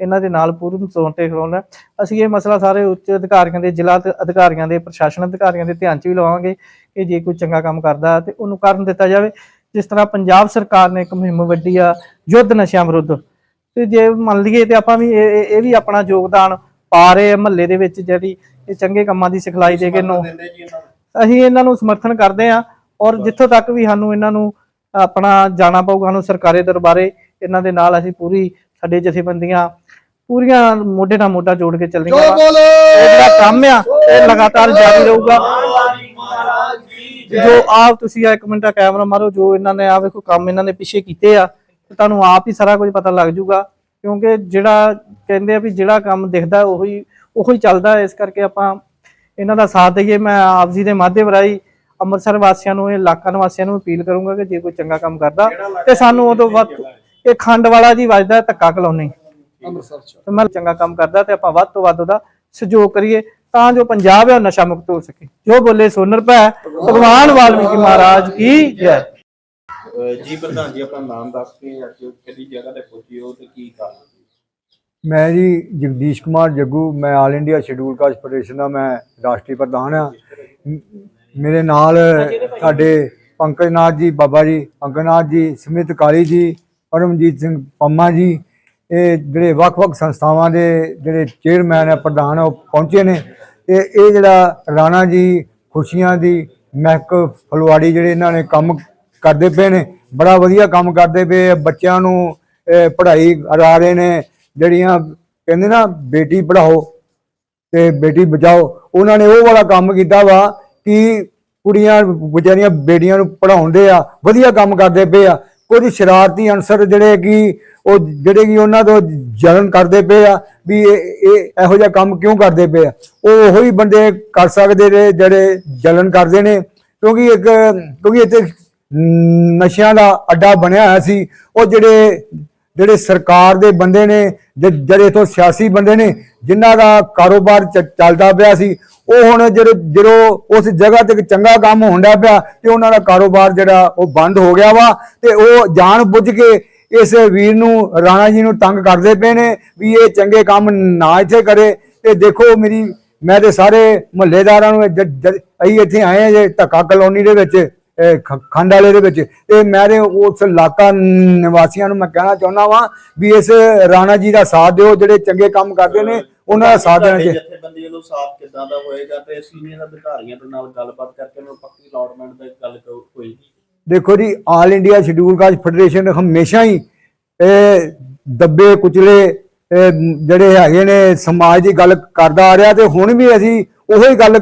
ਇਹਨਾਂ ਦੇ ਨਾਲ ਪੂਰਨ ਤੌਰ ਤੇ ਖਲੋਣਾ। ਅਸੀਂ ਇਹ ਮਸਲਾ ਸਾਰੇ ਉੱਚ ਅਧਿਕਾਰੀਆਂ ਦੇ, ਜ਼ਿਲ੍ਹਾ ਅਧਿਕਾਰੀਆਂ ਦੇ, ਪ੍ਰਸ਼ਾਸਨ ਅਧਿਕਾਰੀਆਂ ਦੇ ਧਿਆਨ 'ਚ ਵੀ ਲਵਾਵਾਂਗੇ ਕਿ ਜੇ ਕੋਈ ਚੰਗਾ ਕੰਮ ਕਰਦਾ ਤੇ ਉਹਨੂੰ ਕਰਨ ਦਿੱਤਾ ਜਾਵੇ। ਜਿਸ ਤਰ੍ਹਾਂ ਪੰਜਾਬ ਸਰਕਾਰ ਨੇ ਇੱਕ ਮੁਹਿੰਮ ਵੱਡੀ ਆ, ਯੁੱਧ ਨਸ਼ਿਆਂ ਵਿਰੁੱਧ। ਤੇ ਜੇ ਮੰਨ ਲਈਏ ਤੇ ਆਪਾਂ ਵੀ ਇਹ ਵੀ ਆਪਣਾ ਯੋਗਦਾਨ ਪਾ ਰਹੇ ਆ ਮਹੱਲੇ ਦੇ ਵਿੱਚ ਜਿਹੜੀ ਇਹ ਚੰਗੇ ਕੰਮਾਂ ਦੀ ਸਿਖਲਾਈ ਦੇ ਕੇ ਨੋ ਅਸੀਂ ਇਹਨਾਂ ਨੂੰ ਸਮਰਥਨ ਕਰਦੇ ਆ ਔਰ ਜਿੱਥੋਂ ਤੱਕ ਵੀ ਸਾਨੂੰ ਇਹਨਾਂ ਨੂੰ ਆਪਣਾ ਜਾਣਾ ਪਊਗਾ ਸਾਨੂੰ ਸਰਕਾਰੀ ਦਰਬਾਰੇ ਇਹਨਾਂ ਦੇ ਨਾਲ ਅਸੀਂ ਪੂਰੀ ਸਾਡੇ ਜਥੇਬੰਦੀਆਂ ਪੂਰੀਆਂ ਮੋਢੇ ਨਾਲ ਮੋਢਾ ਜੋੜ ਕੇ। ਬੋਲੇ। ਇਹ ਜਿਹੜਾ ਕੰਮ ਆ ਇਹ ਲਗਾਤਾਰ ਜਾਰੀ ਰਹੂਗਾ। ਜੋ। ਆਪ ਤੁਸੀਂ ਆ ਇੱਕ ਮਿੰਟ ਕੈਮਰਾ ਮਾਰੋ ਜੋ ਇਹਨਾਂ ਨੇ ਆ ਵੇਖੋ ਕੰਮ ਇਹਨਾਂ ਨੇ ਪਿੱਛੇ ਕੀਤੇ ਆ। ਤੇ ਤੁਹਾਨੂੰ ਆਪ ਹੀ ਸਾਰਾ ਕੁਝ ਪਤਾ ਲੱਗ ਜਾਊਗਾ ਕਿਉਂਕਿ ਜਿਹੜਾ ਕਹਿੰਦੇ ਆ ਵੀ ਜਿਹੜਾ ਕੰਮ ਦਿਖਦਾ ਉਹੀ ਉਹੀ ਚੱਲਦਾ ਹੈ। ਇਸ ਕਰਕੇ ਆਪਾਂ ਇਹਨਾਂ ਦਾ ਸਾਥ ਦਈਏ। ਮੈਂ ਆਪ ਜੀ ਦੇ ਮਾਧਿਅਮ ਰਾਹੀਂ ਅੰਮ੍ਰਿਤਸਰ ਵਾਸੀਆਂ ਨੂੰ ਇਹ ਇਲਾਕਾ ਨਿਵਾਸੀਆਂ ਨੂੰ ਅਪੀਲ ਕਰੂੰਗਾ ਕਿ ਜੇ ਕੋਈ ਚੰਗਾ ਕੰਮ ਕਰਦਾ ਤੇ ਸਾਨੂੰ ਉਦੋਂ ਵੱਧ ਇਹ ਖੰਡ ਵਾਲਾ ਜੀ ਵੱਜਦਾ ਧੱਕਾ ਕਲੋਨੀ ਅੰਮ੍ਰਿਤਸਰ ਚ। ਤੇ ਮੈਂ ਚੰਗਾ ਕੰਮ ਕਰਦਾ ਤੇ ਆਪਾਂ ਵੱਧ ਤੋਂ ਵੱਧ ਉਹਦਾ ਸਹਿਯੋਗ ਕਰੀਏ ਤਾਂ ਜੋ ਪੰਜਾਬ ਹੈ ਉਹ ਨਸ਼ਾ ਮੁਕਤ ਹੋ ਸਕੇ। ਜੋ ਬੋਲੇ ਸੋਨਰ ਪੈ ਭਗਵਾਨ ਵਾਲਮੀਕੀ ਮਹਾਰਾਜ ਕੀ ਜੈ। ਜੀ ਪ੍ਰਧਾਨ ਜੀ, ਆਪਣਾ ਨਾਮ ਦੱਸ ਕੇ ਅੱਜ ਕਿਹੜੀ ਜਗ੍ਹਾ ਤੇ ਪਹੁੰਚੇ ਹੋ ਤੇ ਕੀ ਕਾਰਨ ਮੈਂ ਜੀ ਜਗਦੀਸ਼ ਕੁਮਾਰ ਜੱਗੂ, ਮੈਂ all India schedule caste federation ਦਾ ਮੈਂ ਰਾਸ਼ਟਰੀ ਪ੍ਰਧਾਨ ਆ ਮੇਰੇ ਨਾਲ ਸਾਡੇ ਪੰਕਜ ਨਾਥ ਜੀ, ਬਾਬਾ ਜੀ, ਪੰਕਜ ਜੀ, ਸਮਿਤ ਕਾਲੀ ਜੀ, ਪਰਮਜੀਤ ਸਿੰਘ ਪੰਮਾ ਜੀ, ਇਹ ਜਿਹੜੇ ਵੱਖ-ਵੱਖ ਸੰਸਥਾਵਾਂ ਦੇ ਜਿਹੜੇ ਚੇਅਰਮੈਨ ਆ ਪ੍ਰਧਾਨ ਉਹ ਪਹੁੰਚੇ ਨੇ। ਤੇ ਇਹ ਜਿਹੜਾ ਰਾਣਾ ਜੀ, ਖੁਸ਼ੀਆਂ ਦੀ ਮਹਿਕ ਫਲਵਾੜੀ ਜਿਹੜੇ ਇਹਨਾਂ ਨੇ ਕੰਮ ਕਰਦੇ ਪਏ ਨੇ, ਬੜਾ ਵਧੀਆ ਕੰਮ ਕਰਦੇ ਪਏ ਆ, ਬੱਚਿਆਂ ਨੂੰ ਪੜ੍ਹਾਈ ਕਰਾ ਰਹੇ ਨੇ, ਜਿਹੜੀਆਂ ਕਹਿੰਦੇ ਨਾ, ਬੇਟੀ ਪੜਾਓ ਤੇ ਬੇਟੀ ਬਚਾਓ, ਉਹਨਾਂ ਨੇ ਉਹ ਵਾਲਾ ਕੰਮ ਕੀਤਾ ਵਾ ਕਿ ਕੁੜੀਆਂ, ਵਿਚਾਰੀਆਂ ਬੇਟੀਆਂ ਨੂੰ ਪੜਾਉਂਦੇ ਆ, ਵਧੀਆ ਕੰਮ ਕਰਦੇ ਪਏ ਆ। ਕੁਝ ਸ਼ਰਾਰਤੀ ਅਨਸਰ ਜਿਹੜੇ ਕਿ ਉਹ, ਜਿਹੜੇ ਕਿ ਉਹਨਾਂ ਤੋਂ ਜਲਨ ਕਰਦੇ ਪਏ ਆ ਵੀ ਇਹ ਇਹ ਇਹੋ ਜਿਹਾ ਕੰਮ ਕਿਉਂ ਕਰਦੇ ਪਏ ਆ? ਉਹ ਉਹੀ ਬੰਦੇ ਕਰ ਸਕਦੇ ਨੇ, ਜਿਹੜੇ ਜਲਨ ਕਰਦੇ ਨੇ, ਕਿਉਂਕਿ ਇੱਕ, ਕਿਉਂਕਿ ਇੱਥੇ ਨਸ਼ਿਆਂ ਦਾ ਅੱਡਾ ਬਣਿਆ ਹੋਇਆ ਸੀ, ਉਹ ਜਿਹੜੇ ਜਿਹੜੇ ਸਰਕਾਰ ਦੇ ਬੰਦੇ ਨੇ, ਜ- ਜਿਹੜੇ ਇਥੋਂ ਸਿਆਸੀ ਬੰਦੇ ਨੇ, ਜਿਨ੍ਹਾਂ ਦਾ ਕਾਰੋਬਾਰ ਚ- ਚੱਲਦਾ ਪਿਆ ਸੀ, ਉਹ ਹੁਣ ਜਿਹੜੇ, ਜਦੋਂ ਉਸ ਜਗ੍ਹਾ ਤੇ ਚੰਗਾ ਕੰਮ ਹੁੰਦਾ ਪਿਆ, ਤੇ ਉਹਨਾਂ ਦਾ ਕਾਰੋਬਾਰ ਜਿਹੜਾ, ਉਹ ਬੰਦ ਹੋ ਗਿਆ ਵਾ, ਤੇ ਉਹ ਜਾਣ ਬੁੱਝ ਕੇ ਇਸ ਵੀਰ ਨੂੰ, ਰਾਣਾ ਜੀ ਨੂੰ ਤੰਗ ਕਰਦੇ ਪਏ ਨੇ, ਵੀ ਇਹ ਚੰਗੇ ਕੰਮ ਨਾ ਇੱਥੇ ਕਰੇ, ਤੇ ਦੇਖੋ ਮੇਰੀ, ਮੈਂ ਤੇ ਸਾਰੇ ਮੁਹੱਲੇਦਾਰਾਂ ਨੂੰ ਜ- ਅਸੀਂ ਇੱਥੇ ਆਏ ਆ ਜੇ ਧੱਕਾ ਕਲੋਨੀ ਦੇ ਵਿੱਚ ਇਹ ਖੰਡ ਵਾਲੇ ਦੇ ਵਿੱਚ। ਤੇ ਮੇਰੇ ਉਸ ਇਲਾਕਾ ਨਿਵਾਸੀਆਂ ਨੂੰ ਮੈਂ ਕਹਿਣਾ ਚਾਹੁੰਦਾ ਵਾਂ ਵੀ ਇਸ ਰਾਣਾ ਜੀ ਦਾ ਸਾਥ ਦਿਓ ਜਿਹੜੇ ਚੰਗੇ ਕੰਮ ਕਰਦੇ ਨੇ ਉਹਨਾਂ ਦਾ ਸਾਥ ਦੇਣਾ ਚਾਹੀਦਾ। ਜਥੇਬੰਦੀ ਵੱਲੋਂ ਸਾਥ ਕਿੱਦਾਂ ਦਾ ਹੋਏਗਾ ਤੇ ਸੀਨੀਅਰ ਅਧਿਕਾਰੀਆਂ ਦੇ ਨਾਲ ਗੱਲਬਾਤ ਕਰਕੇ ਉਹਨਾਂ ਨੂੰ ਪੱਕੀ ਅਲਾਟਮੈਂਟ ਦੀ ਗੱਲ ਹੋਈ ਦੇਖੋ ਜੀ all India schedule caste federation ਹਮੇਸ਼ਾ ਹੀ ਇਹ ਦੱਬੇ ਕੁਚਲੇ ਇਹ ਜਿਹੜੇ ਹੈਗੇ ਨੇ ਸਮਾਜ ਦੀ ਗੱਲ ਕਰਦਾ ਆ ਰਿਹਾ ਤੇ ਹੁਣ ਵੀ ਅਸੀਂ ਉਹੋ ਗੱਲ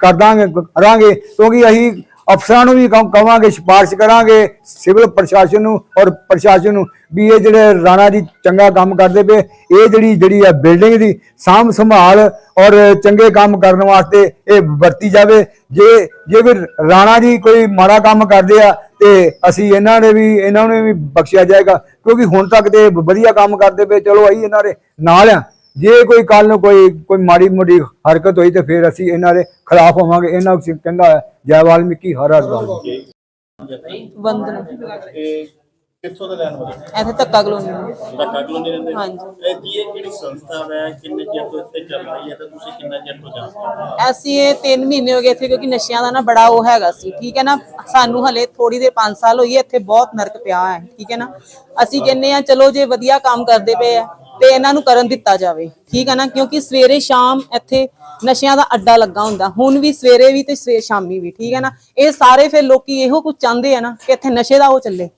ਕਰਦਾਂਗੇ ਕਰਾਂਗੇ ਕਿਉਂਕਿ ਅਸੀਂ ਅਫਸਰਾਂ ਨੂੰ ਵੀ ਕਹਾਂਗੇ ਕਵਾਂਗੇ, ਸਿਫਾਰਿਸ਼ ਕਰਾਂਗੇ, ਸਿਵਲ ਪ੍ਰਸ਼ਾਸਨ ਨੂੰ ਔਰ ਪ੍ਰਸ਼ਾਸਨ ਨੂੰ ਵੀ ਇਹ ਜਿਹੜੇ ਰਾਣਾ ਜੀ ਚੰਗਾ ਕੰਮ ਕਰਦੇ ਪਏ, ਇਹ ਜਿਹੜੀ ਜਿਹੜੀ ਆ ਬਿਲਡਿੰਗ ਦੀ ਸਾਂਭ ਸੰਭਾਲ ਔਰ ਚੰਗੇ ਕੰਮ ਕਰਨ ਵਾਸਤੇ ਇਹ ਵਰਤੀ ਜਾਵੇ। ਜੇ ਜੇ ਵੀ ਰਾਣਾ ਜੀ ਕੋਈ ਮਾੜਾ ਕੰਮ ਕਰਦੇ ਆ, ਤੇ ਅਸੀਂ ਇਹਨਾਂ ਨੇ ਵੀ ਇਹਨਾਂ ਨੂੰ ਵੀ ਬਖਸ਼ਿਆ ਜਾਏਗਾ। ਕਿਉਂਕਿ ਹੁਣ ਤੱਕ ਤੇ ਇਹ ਵਧੀਆ ਕੰਮ ਕਰਦੇ ਪਏ, ਚਲੋ ਅਸੀਂ ਇਹਨਾਂ ਦੇ ਨਾਲ ਆ। ਜੇ ਕੋਈ ਕੱਲ ਨੂੰ ਕੋਈ ਕੋਈ ਮਾੜੀ ਮੋਟੀ ਹਰਕਤ ਹੋਈ ਤੇ ਫਿਰ ਅਸੀਂ ਇਹਨਾਂ ਦੇ ਖਿਲਾਫ ਹੋਵਾਂਗੇ। ਇਹਨਾਂ ਨੂੰ ਕਹਿੰਦਾ ਜੈ ਵਾਲਮੀਕੀ ਹਰ ਹਰ ਵਾਲਮੀਕੀ। ਵੰਦਨਾ। ਇਹ ਕਿੱਥੋਂ ਦੇ ਰਹਿਣ ਵਾਲੇ ਇੱਥੇ ਧੱਕਾ ਕਲੋਨੀ ਨੂੰ। ਧੱਕਾ ਕਲੋਨੀ ਰਹਿੰਦੇ ਹੋ? ਹਾਂਜੀ। ਇਹ ਜੀ ਇਹ ਜਿਹੜੀ ਸੰਸਥਾ ਹੈ ਕਿੰਨੇ ਚਿਰ ਤੋਂ ਇੱਥੇ ਚੱਲ ਰਹੀ ਹੈ ਤੇ ਤੁਸੀਂ ਕਿੰਨਾ ਚਿਰ ਤੋਂ ਜਾਣਦੇ ਹੋ? ਅਸੀਂ ਇਹ 3 ਮਹੀਨੇ ਹੋ ਗਏ ਇੱਥੇ ਕਿਉਂਕਿ ਨਸ਼ਿਆਂ ਦਾ ਨਾ ਬੜਾ ਉਹ ਹੈਗਾ ਸੀ। ਠੀਕ ਹੈ ਨਾ? ਸਾਨੂੰ ਹਲੇ ਥੋੜੀ ਦੇਰ 5 ਸਾਲ ਹੋਈ ਹੈ ਇੱਥੇ ਬਹੁਤ ਨਰਕ ਪਿਆ ਹੈ। ਠੀਕ ਹੈ ਨਾ? ਅਸੀਂ ਕਹਿੰਨੇ ਆ ਚਲੋ ਜੇ ਵਧੀਆ ਕੰਮ ਕਰਦੇ ਪਏ ਆ ਤੇ ਇਹਨਾਂ ਨੂੰ ਕਰਨ ਦਿੱਤਾ ਜਾਵੇ। ਠੀਕ ਹੈ ਨਾ? ਕਿਉਂਕਿ ਸਵੇਰੇ ਸ਼ਾਮ ਇੱਥੇ ਨਸ਼ਿਆਂ ਦਾ ਅੱਡਾ ਲੱਗਾ ਹੁੰਦਾ। ਹੁਣ ਵੀ ਸਵੇਰੇ ਵੀ ਤੇ ਸਵੇਰ ਸ਼ਾਮੀ ਵੀ। ਠੀਕ ਹੈ ਨਾ? ਇਹ ਸਾਰੇ ਫਿਰ ਲੋਕੀ ਇਹੋ ਕੁਝ ਚਾਹੁੰਦੇ ਆ ਨਾ ਕਿ ਇੱਥੇ ਨਸ਼ੇ ਦਾ ਉਹ ਚੱਲੇ।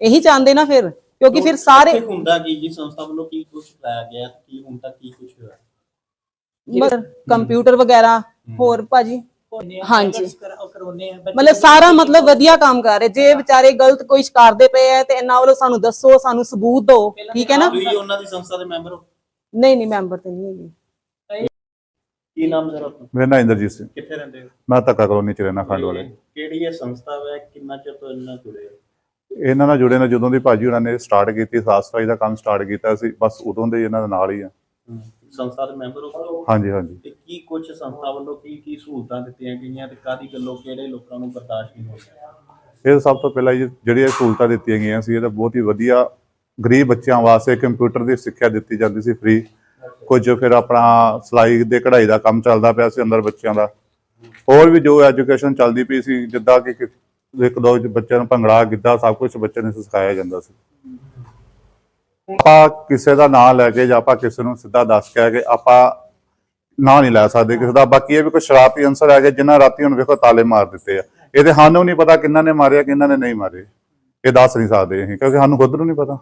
ਇਹੀ ਚਾਹੁੰਦੇ ਨਾ ਫਿਰ। ਕਿਉਂਕਿ ਫਿਰ ਸਾਰੇ ਹੁੰਦਾ ਕੀ? ਜੀ ਸੰਸਥਾ ਵੱਲੋਂ ਕੀ ਕੁਝ ਲਾਇਆ ਗਿਆ? ਕੀ ਹੁਣ ਤੱਕ ਕੀ ਕੁਝ ਹੋਇਆ? ਕੰਪਿਊਟਰ ਵਗੈਰਾ ਹੋਰ ਭਾਜੀ? ਹਾਂਜੀ। ਆ ਮਤਲਬ ਸਾਰਾ ਮਤਲਬ ਵਧੀਆ ਕੰਮ ਕਰ ਰਹੇ। ਜੇ ਵਿਚਾਰੇ ਗਲਤ ਕੋਈ ਕਰਦੇ ਪਏ ਆ ਤੇ ਇਹਨਾਂ ਵੱਲੋਂ ਸਾਨੂੰ ਦੱਸੋ ਸਾਨੂੰ ਸਬੂਤ ਦਿਓ। ਠੀਕ ਹੈ ਨਾ? ਤੁਸੀਂ ਉਹਨਾਂ ਦੀ ਸੰਸਥਾ ਦੇ ਮੈਂਬਰ ਹੋ। ਨਹੀਂ ਨਹੀਂ ਮੈਂਬਰ ਤੇ ਨਹੀਂ ਹੈਗੀ। ਕੀ ਨਾਮ ਜ਼ਰਾ ਆਪਣਾ? ਮੇਰਾ ਨਾਮ ਇੰਦਰਜੀਤ ਸਿੰਘ। ਕਿੱਥੇ ਰਹਿੰਦੇ ਹੋ? ਮੈਂ ਧੱਕਾ ਕਲੋਨੀ ਚ ਰਹਿਣਾ ਖੰਡ ਵਾਲੇ। ਕਿਹੜੀ ਇਹ ਸੰਸਥਾ ਹੈ ਕਿੰਨਾ ਚਿਰ ਤੋਂ ਇਹਨਾਂ ਨਾਲ ਜੁੜੇ ਹੋ? ਇਹਨਾਂ ਨਾਲ ਜੁੜੇ ਨੇ ਜਦੋਂ ਦੀ ਭਾਜੀ ਉਹਨਾਂ ਨੇ ਸਟਾਰਟ ਕੀਤੀ ਸਾਫ਼ ਸਫ਼ਾਈ ਦਾ ਕੰਮ ਸਟਾਰਟ ਕੀਤਾ ਸੀ ਬਸ ਉਦੋਂ ਦੇ ਹੀ ਇਹਨਾਂ ਦੇ ਨਾਲ ਹੀ ਆ। ਸੰਸਥਾ ਦੇ ਮੈਂਬਰ ਹੋ ਹਾਂਜੀ ਹਾਂਜੀ। ਤੇ ਕੀ ਕੁਝ ਸੰਸਥਾ ਵੱਲੋਂ ਕੀ ਕੀ ਸਹੂਲਤਾਂ ਦਿੱਤੀਆਂ ਗਈਆਂ ਤੇ ਕਾਦੀ ਗੱਲੋਂ ਕਿਹੜੇ ਲੋਕਾਂ ਨੂੰ ਬਰਦਾਸ਼ਤ ਨਹੀਂ ਹੋ ਰਿਹਾ ਇਹ ਸਭ ਤੋਂ ਪਹਿਲਾਂ ਜਿਹੜੀਆਂ ਸਹੂਲਤਾਂ ਦਿੱਤੀਆਂ ਗਈਆਂ ਸੀ ਇਹ ਤਾਂ ਬਹੁਤ ਹੀ ਵਧੀਆ ਗਰੀਬ ਬੱਚਿਆਂ ਵਾਸਤੇ ਕੰਪਿਊਟਰ ਦੀ ਸਿੱਖਿਆ ਦਿੱਤੀ ਜਾਂਦੀ ਸੀ ਫ੍ਰੀ ਕੁਝ ਫਿਰ ਆਪਣਾ ਸਿਲਾਈ ਦੇ ਕਢਾਈ ਦਾ ਕੰਮ ਚੱਲਦਾ ਪਿਆ ਸੀ ਅੰਦਰ ਬੱਚਿਆਂ ਦਾ। ਹੋਰ ਵੀ ਜੋ ਐਜੂਕੇਸ਼ਨ ਚੱਲਦੀ ਪਈ ਸੀ ਜਿੱਦਾਂ ਕਿ- ਇੱਕ ਦੋ ਬੱਚਿਆਂ ਨੂੰ ਭੰਗੜਾ ਗਿੱਧਾ ਸਭ ਕੁਝ ਬੱਚਿਆਂ ਨੂੰ ਸਿਖਾਇਆ ਜਾਂਦਾ ਸੀ। ਆਪਾਂ ਕਿਸੇ ਦਾ ਨਾਂ ਲੈ ਕੇ ਜਾਂ ਆਪਾਂ ਕਿਸੇ ਨੂੰ ਸਿੱਧਾ ਦੱਸ ਕੇ ਕਿ ਆਪਾਂ ਨਾਂ ਨਹੀਂ ਲੈ ਸਕਦੇ ਕਿਸੇ ਦਾ। ਬਾਕੀ ਇਹ ਵੀ ਕੋਈ ਸ਼ਰਾਬੀ ਅੰਸਰ ਹੈਗੇ ਜਿਨ੍ਹਾਂ ਰਾਤੀ ਹੁਣ ਵੇਖੋ ਤਾਲੇ ਮਾਰ ਦਿੱਤੇ ਆ। ਇਹ ਤੇ ਸਾਨੂੰ ਨਹੀਂ ਪਤਾ ਕਿੰਨਾਂ ਨੇ ਮਾਰਿਆ, ਕਿੰਨਾਂ ਨੇ ਨਹੀਂ ਮਾਰੇ। ਇਹ ਦੱਸ ਨਹੀਂ ਸਕਦੇ ਅਸੀਂ, ਕਿਉਂਕਿ ਸਾਨੂੰ ਖੁਦ ਨੂੰ ਨਹੀਂ ਪਤਾ।